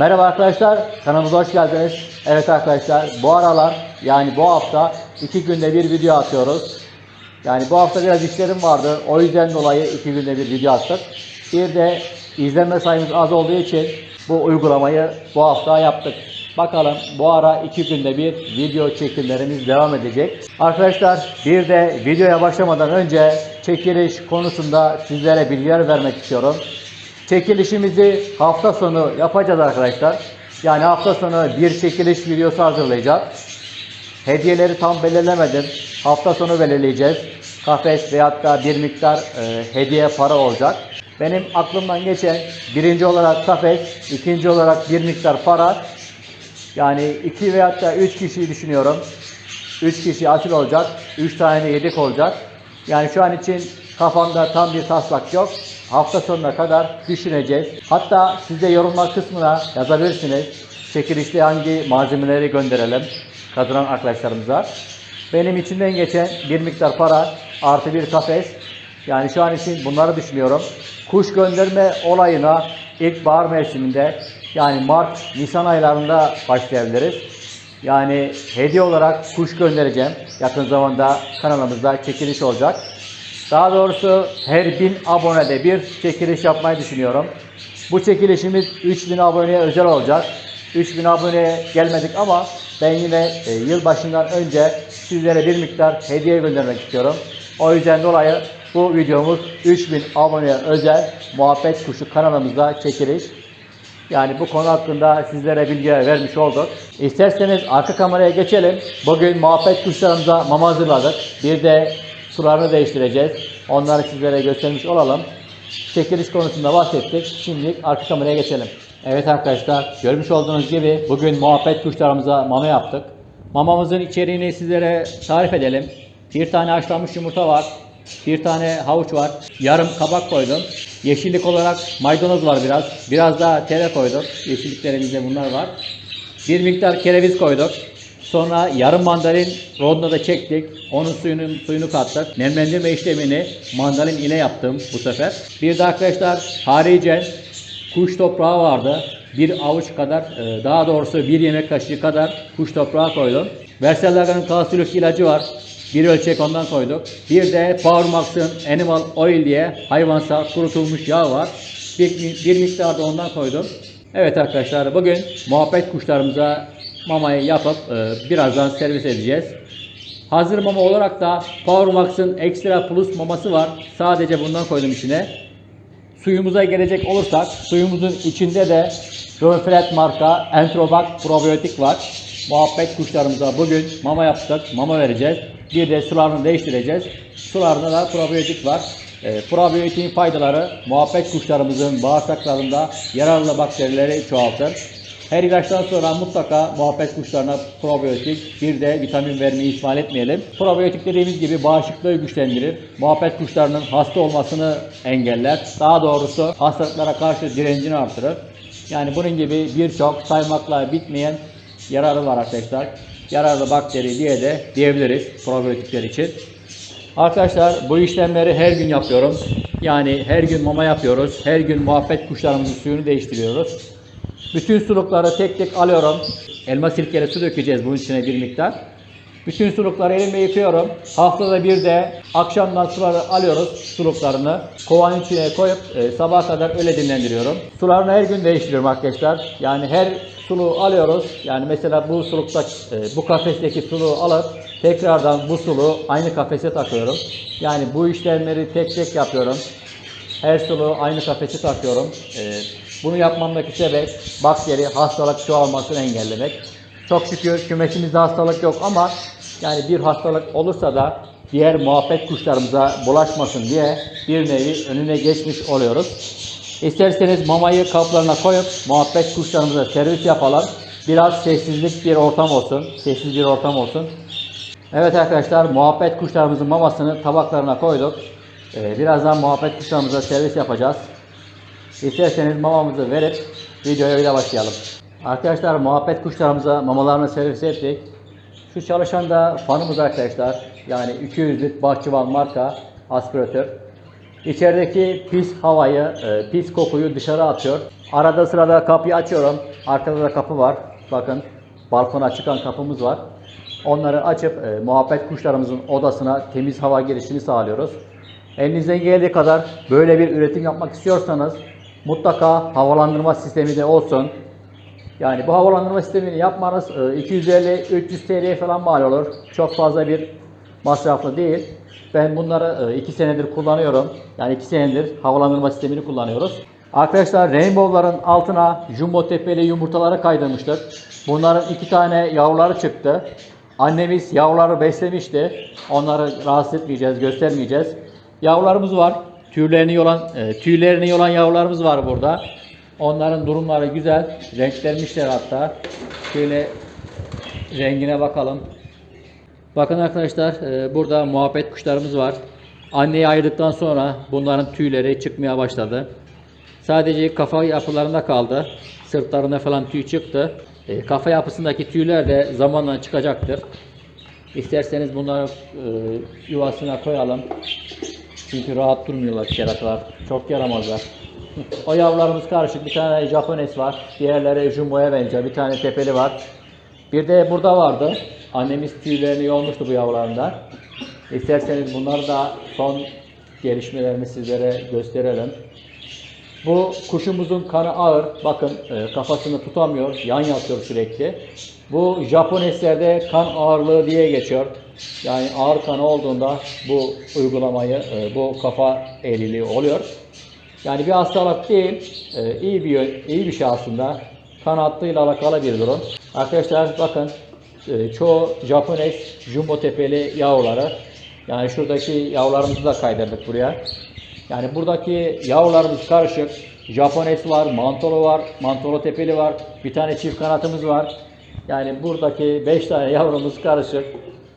Merhaba arkadaşlar, kanalımıza hoş geldiniz. Evet arkadaşlar, bu aralar yani bu hafta iki günde bir video atıyoruz. Yani bu hafta biraz işlerim vardı, o yüzden dolayı iki günde bir video attık. Bir de izlenme sayımız az olduğu için bu uygulamayı bu hafta yaptık. Bakalım bu ara iki günde bir video çekimlerimiz devam edecek. Arkadaşlar bir de videoya başlamadan önce çekiliş konusunda sizlere bilgiler vermek istiyorum. Çekilişimizi hafta sonu yapacağız arkadaşlar. Yani hafta sonu bir çekiliş videosu hazırlayacağız. Hediyeleri tam belirlemedim. Hafta sonu belirleyeceğiz. Kafes veyahut da bir miktar e, hediye para olacak. Benim aklımdan geçen birinci olarak kafes, ikinci olarak bir miktar para. Yani iki veyahut da üç kişiyi düşünüyorum. Üç kişi asil olacak. Üç tane de yedek olacak. Yani şu an için kafamda tam bir taslak yok. Hafta sonuna kadar düşüneceğiz. Hatta siz yorumlar kısmına yazabilirsiniz. Çekilişte hangi malzemeleri gönderelim kazanan arkadaşlarımıza. Benim içinden geçen bir miktar para artı bir kafes. Yani şu an için bunları düşünüyorum. Kuş gönderme olayına ilk bahar mevsiminde yani Mart, Nisan aylarında başlayabiliriz. Yani hediye olarak kuş göndereceğim. Yakın zamanda kanalımızda çekiliş olacak. Daha doğrusu her bin abonede bir çekiliş yapmayı düşünüyorum. Bu çekilişimiz 3000 aboneye özel olacak. 3000 aboneye gelmedik ama ben yine e, yılbaşından önce sizlere bir miktar hediye göndermek istiyorum. O yüzden dolayı bu videomuz 3000 aboneye özel muhabbet kuşu kanalımızda çekiliş. Yani bu konu hakkında sizlere bilgi vermiş olduk. İsterseniz arka kameraya geçelim. Bugün muhabbet kuşlarımıza mama hazırladık. Bir de sularını değiştireceğiz. Onları sizlere göstermiş olalım. Çekiliş konusunda bahsettik. Şimdilik arka kameraya geçelim. Evet arkadaşlar görmüş olduğunuz gibi bugün muhabbet kuşlarımıza mama yaptık. Mamamızın içeriğini sizlere tarif edelim. Bir tane haşlanmış yumurta var. Bir tane havuç var. Yarım kabak koydum. Yeşillik olarak maydanoz var biraz. Biraz daha tere koyduk. Yeşilliklerimizde bunlar var. Bir miktar kereviz koyduk. Sonra yarım mandalin rondoda çektik. Onun suyunu, suyunu kattık. Nemlendirme işlemini mandalin ile yaptım bu sefer. Bir de arkadaşlar haricen kuş toprağı vardı. Bir avuç kadar, e, daha doğrusu bir yemek kaşığı kadar kuş toprağı koydum. Versalaga'nın kalsiyum ilacı var. Bir ölçek ondan koyduk. Bir de Powermax'ın Animal Oil diye hayvansal kurutulmuş yağ var. Bir, bir miktar da ondan koydum. Evet arkadaşlar bugün muhabbet kuşlarımıza mamayı yapıp e, birazdan servis edeceğiz. Hazır mama olarak da Powermax'ın Extra Plus maması var. Sadece bundan koydum içine. Suyumuza gelecek olursak suyumuzun içinde de Röflet marka Enterobac probiyotik var. Muhabbet kuşlarımıza bugün mama yaptık. Mama vereceğiz. Bir de sularını değiştireceğiz. Sularında da probiyotik var. E, probiyotiğin faydaları muhabbet kuşlarımızın bağırsaklarında yararlı bakterileri çoğaltır. Her ilaçtan sonra mutlaka muhabbet kuşlarına probiyotik bir de vitamin vermeyi ihmal etmeyelim. Probiyotik dediğimiz gibi bağışıklığı güçlendirir. Muhabbet kuşlarının hasta olmasını engeller. Daha doğrusu hastalıklara karşı direncini artırır. Yani bunun gibi birçok saymakla bitmeyen yararı var arkadaşlar. Yararlı bakteri diye de diyebiliriz probiyotikler için. Arkadaşlar bu işlemleri her gün yapıyorum. Yani her gün mama yapıyoruz. Her gün muhabbet kuşlarımızın suyunu değiştiriyoruz. Bütün sulukları tek tek alıyorum. Elma sirkeli su dökeceğiz bunun içine bir miktar. Bütün sulukları elimle yıkıyorum. Haftada bir de akşamdan suları alıyoruz suluklarını. Kovanın içine koyup e, sabaha kadar öyle dinlendiriyorum. Sularını her gün değiştiriyorum arkadaşlar. Yani her suluğu alıyoruz. Yani mesela bu sulukta e, bu kafesteki suluğu alıp tekrardan bu suluğu aynı kafese takıyorum. Yani bu işlemleri tek tek yapıyorum. Her suluğu aynı kafese takıyorum. E, bunu yapmamdaki sebep bakteri, hastalık çoğalmasını engellemek. Çok şükür kümesimizde hastalık yok ama yani bir hastalık olursa da diğer muhabbet kuşlarımıza bulaşmasın diye bir nevi önüne geçmiş oluyoruz. İsterseniz mamayı kaplarına koyup muhabbet kuşlarımıza servis yapalım. Biraz sessizlik bir ortam olsun. Sessiz bir ortam olsun. Evet arkadaşlar muhabbet kuşlarımızın mamasını tabaklarına koyduk. Ee, birazdan muhabbet kuşlarımıza servis yapacağız. İsterseniz mamamızı verip videoya öyle başlayalım. Arkadaşlar muhabbet kuşlarımıza mamalarını servis ettik. Şu çalışan da fanımız arkadaşlar. Yani 200'lük bahçıvan marka aspiratör. İçerideki pis havayı, e, pis kokuyu dışarı atıyor. Arada sırada kapıyı açıyorum. Arkada da kapı var. Bakın balkona çıkan kapımız var. Onları açıp e, muhabbet kuşlarımızın odasına temiz hava girişini sağlıyoruz. Elinizden geldiği kadar böyle bir üretim yapmak istiyorsanız mutlaka havalandırma sistemi de olsun. Yani bu havalandırma sistemini yapmanız e, 250-300 TL falan mal olur. Çok fazla bir masraflı değil. Ben bunları 2 senedir kullanıyorum. Yani 2 senedir havalandırma sistemini kullanıyoruz. Arkadaşlar Rainbow'ların altına jumbo tepeli yumurtaları kaydırmıştık. Bunların iki tane yavruları çıktı. Annemiz yavruları beslemişti. Onları rahatsız etmeyeceğiz, göstermeyeceğiz. Yavrularımız var. Tüylerini yolan, e, tüylerini yolan yavrularımız var burada. Onların durumları güzel. Renklenmişler hatta. Şöyle rengine bakalım. Bakın arkadaşlar e, burada muhabbet kuşlarımız var. Anneyi ayırdıktan sonra bunların tüyleri çıkmaya başladı. Sadece kafa yapılarında kaldı. Sırtlarında falan tüy çıktı. E, kafa yapısındaki tüyler de zamanla çıkacaktır. İsterseniz bunları e, yuvasına koyalım. Çünkü rahat durmuyorlar keratalar. Çok yaramazlar. o yavrularımız karışık. Bir tane Japones var. Diğerleri jumboya benziyor. Bir tane tepeli var. Bir de burada vardı. Annemiz tüylerini yolmuştu bu yavrularında. İsterseniz bunları da son gelişmelerini sizlere gösterelim. Bu kuşumuzun kanı ağır. Bakın e, kafasını tutamıyor. Yan yatıyor sürekli. Bu Japoneslerde kan ağırlığı diye geçiyor. Yani ağır kanı olduğunda bu uygulamayı, e, bu kafa eğriliği oluyor. Yani bir hastalık değil, e, iyi bir iyi bir şey aslında. Kan hattıyla alakalı bir durum. Arkadaşlar bakın e, çoğu Japones jumbo tepeli yavruları. Yani şuradaki yavrularımızı da kaydırdık buraya. Yani buradaki yavrularımız karışık. Japones var, mantolu var, mantolu tepeli var. Bir tane çift kanatımız var. Yani buradaki 5 tane yavrumuz karışık.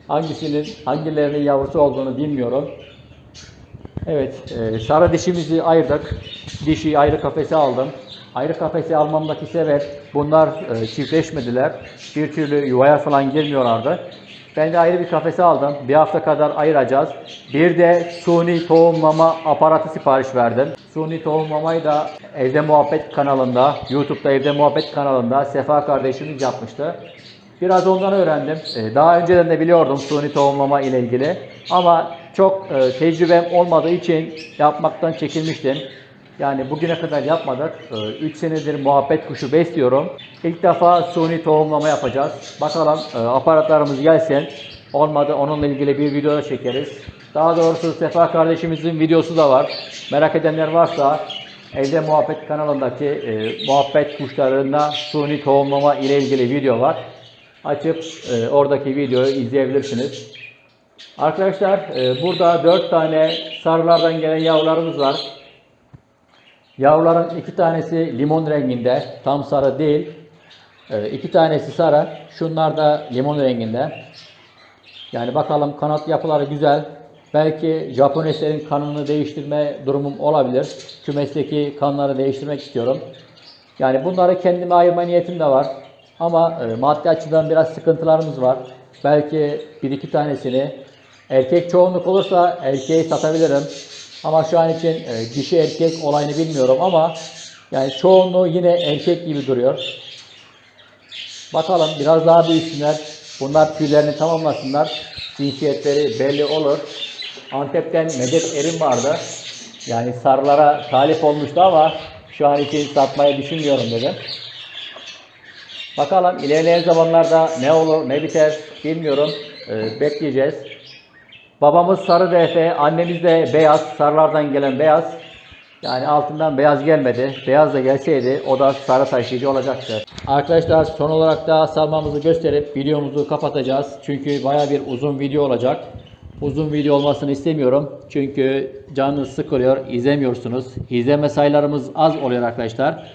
Hangisinin, hangilerinin yavrusu olduğunu bilmiyorum. Evet, e, sarı dişimizi ayırdık. Dişi ayrı kafese aldım. Ayrı kafese almamdaki sebep bunlar e, çiftleşmediler. Bir türlü yuvaya falan girmiyorlardı. Ben de ayrı bir kafese aldım. Bir hafta kadar ayıracağız. Bir de suni tohumlama aparatı sipariş verdim. Suni tohumlamayı da Evde Muhabbet kanalında, YouTube'da Evde Muhabbet kanalında Sefa kardeşimiz yapmıştı. Biraz ondan öğrendim. Ee, Daha önceden de biliyordum suni tohumlama ile ilgili. Ama çok e, tecrübem olmadığı için yapmaktan çekinmiştim. Yani bugüne kadar yapmadık. 3 senedir muhabbet kuşu besliyorum. İlk defa suni tohumlama yapacağız. Bakalım e, aparatlarımız gelsin. Olmadı onunla ilgili bir video çekeriz. Daha doğrusu Sefa kardeşimizin videosu da var. Merak edenler varsa Evde Muhabbet kanalındaki e, muhabbet kuşlarında suni tohumlama ile ilgili video var. Açıp e, oradaki videoyu izleyebilirsiniz. Arkadaşlar e, burada 4 tane sarılardan gelen yavrularımız var. Yavruların iki tanesi limon renginde, tam sarı değil. E, tanesi sarı, şunlar da limon renginde. Yani bakalım kanat yapıları güzel. Belki Japoneslerin kanını değiştirme durumum olabilir. Kümesteki kanları değiştirmek istiyorum. Yani bunları kendime ayırma niyetim de var. Ama e, maddi açıdan biraz sıkıntılarımız var. Belki bir iki tanesini erkek çoğunluk olursa erkeği satabilirim. Ama şu an için e, dişi erkek olayını bilmiyorum ama yani çoğunluğu yine erkek gibi duruyor. Bakalım biraz daha büyüsünler. Bunlar tüylerini tamamlasınlar. Cinsiyetleri belli olur. Antep'ten Medet Erim vardı. Yani sarılara talip olmuştu ama şu an için satmayı düşünmüyorum dedim. Bakalım ilerleyen zamanlarda ne olur ne biter bilmiyorum. Ee, bekleyeceğiz. Babamız sarı DF, annemiz de beyaz, sarılardan gelen beyaz. Yani altından beyaz gelmedi. Beyaz da gelseydi o da sarı taşıyıcı olacaktı. Arkadaşlar son olarak da salmamızı gösterip videomuzu kapatacağız. Çünkü baya bir uzun video olacak. Uzun video olmasını istemiyorum. Çünkü canınız sıkılıyor, izlemiyorsunuz. İzleme sayılarımız az oluyor arkadaşlar.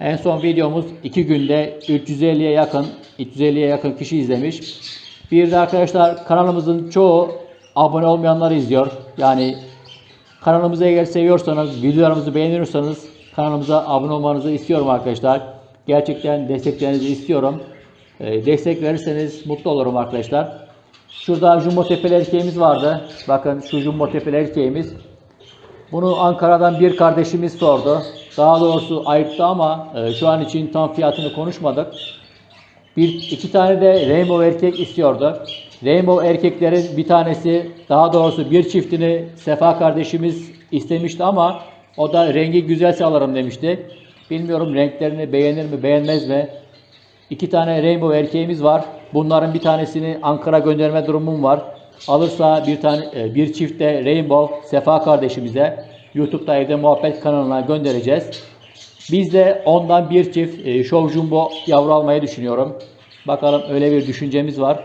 En son videomuz 2 günde 350'ye yakın, 350'ye yakın kişi izlemiş. Bir de arkadaşlar kanalımızın çoğu abone olmayanları izliyor. Yani kanalımızı eğer seviyorsanız, videolarımızı beğeniyorsanız kanalımıza abone olmanızı istiyorum arkadaşlar. Gerçekten desteklerinizi istiyorum. Ee, destek verirseniz mutlu olurum arkadaşlar. Şurada jumbo tepeli erkeğimiz vardı. Bakın şu jumbo tepeli erkeğimiz. Bunu Ankara'dan bir kardeşimiz sordu. Daha doğrusu ayıktı ama e, şu an için tam fiyatını konuşmadık. Bir iki tane de rainbow erkek istiyordu. Rainbow erkeklerin bir tanesi daha doğrusu bir çiftini Sefa kardeşimiz istemişti ama o da rengi güzelse alırım demişti. Bilmiyorum renklerini beğenir mi beğenmez mi? İki tane rainbow erkeğimiz var. Bunların bir tanesini Ankara gönderme durumum var. Alırsa bir tane e, bir çift de rainbow Sefa kardeşimize YouTube'da evde muhabbet kanalına göndereceğiz. Biz de ondan bir çift e, Show Jumbo yavru almayı düşünüyorum. Bakalım öyle bir düşüncemiz var.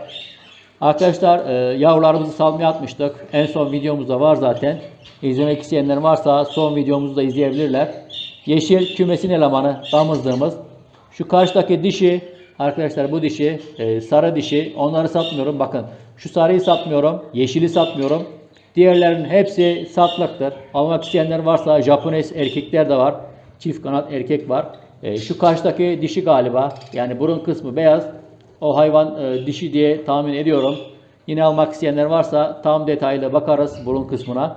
Arkadaşlar e, yavrularımızı salmaya atmıştık. En son videomuzda var zaten. İzlemek isteyenler varsa son videomuzu da izleyebilirler. Yeşil kümesin elemanı damızlığımız. Şu karşıdaki dişi arkadaşlar bu dişi e, sarı dişi onları satmıyorum. Bakın şu sarıyı satmıyorum. Yeşili satmıyorum. Diğerlerinin hepsi satlıktır. Almak isteyenler varsa Japones erkekler de var. Çift kanat erkek var. E, şu karşıdaki dişi galiba. Yani burun kısmı beyaz. O hayvan e, dişi diye tahmin ediyorum. Yine almak isteyenler varsa tam detaylı bakarız burun kısmına.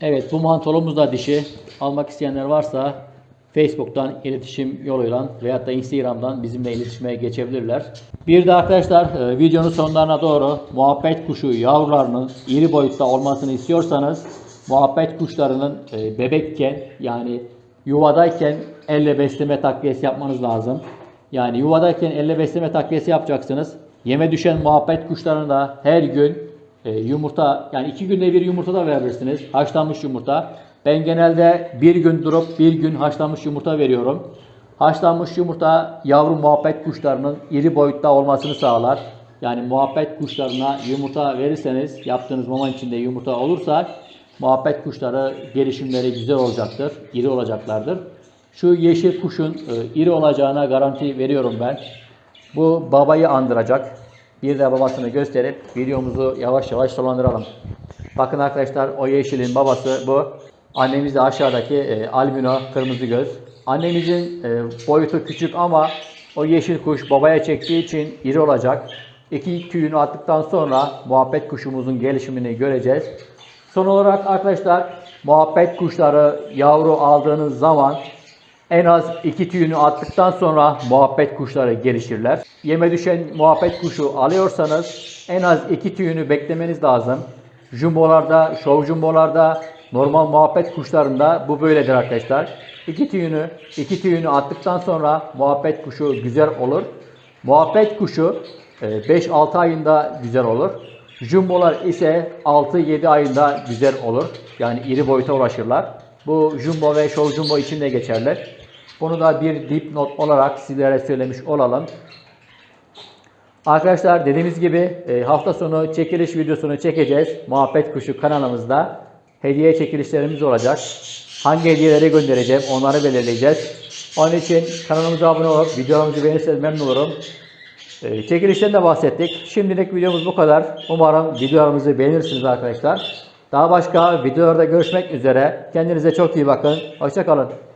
Evet bu mantolumuz da dişi. Almak isteyenler varsa Facebook'tan iletişim yoluyla veyahut da Instagram'dan bizimle iletişime geçebilirler. Bir de arkadaşlar e, videonun sonlarına doğru muhabbet kuşu yavrularının iri boyutta olmasını istiyorsanız muhabbet kuşlarının e, bebekken yani yuvadayken elle besleme takviyesi yapmanız lazım. Yani yuvadayken elle besleme takviyesi yapacaksınız. Yeme düşen muhabbet kuşlarını da her gün e, yumurta yani iki günde bir yumurta da verebilirsiniz. Haşlanmış yumurta. Ben genelde bir gün durup bir gün haşlanmış yumurta veriyorum. Haşlanmış yumurta yavru muhabbet kuşlarının iri boyutta olmasını sağlar. Yani muhabbet kuşlarına yumurta verirseniz yaptığınız mama içinde yumurta olursa muhabbet kuşları gelişimleri güzel olacaktır. iri olacaklardır. Şu yeşil kuşun e, iri olacağına garanti veriyorum ben. Bu babayı andıracak. Bir de babasını gösterip videomuzu yavaş yavaş sonlandıralım. Bakın arkadaşlar o yeşilin babası bu. Annemiz de aşağıdaki e, albino kırmızı göz. Annemizin e, boyutu küçük ama o yeşil kuş babaya çektiği için iri olacak. İki tüyünü attıktan sonra muhabbet kuşumuzun gelişimini göreceğiz. Son olarak arkadaşlar muhabbet kuşları yavru aldığınız zaman en az iki tüyünü attıktan sonra muhabbet kuşları gelişirler. Yeme düşen muhabbet kuşu alıyorsanız en az iki tüyünü beklemeniz lazım. Jumbolarda, show jumbolarda, normal muhabbet kuşlarında bu böyledir arkadaşlar. İki tüyünü, iki tüyünü attıktan sonra muhabbet kuşu güzel olur. Muhabbet kuşu e, 5-6 ayında güzel olur. Jumbolar ise 6-7 ayında güzel olur. Yani iri boyuta ulaşırlar. Bu jumbo ve show jumbo için de geçerli. Bunu da bir dipnot olarak sizlere söylemiş olalım. Arkadaşlar dediğimiz gibi e, hafta sonu çekiliş videosunu çekeceğiz. Muhabbet Kuşu kanalımızda. Hediye çekilişlerimiz olacak. Hangi hediyeleri göndereceğim onları belirleyeceğiz. Onun için kanalımıza abone olup videolarımızı beğenirseniz memnun olurum. E, Çekilişten de bahsettik. Şimdilik videomuz bu kadar. Umarım videolarımızı beğenirsiniz arkadaşlar. Daha başka videolarda görüşmek üzere. Kendinize çok iyi bakın. Hoşçakalın.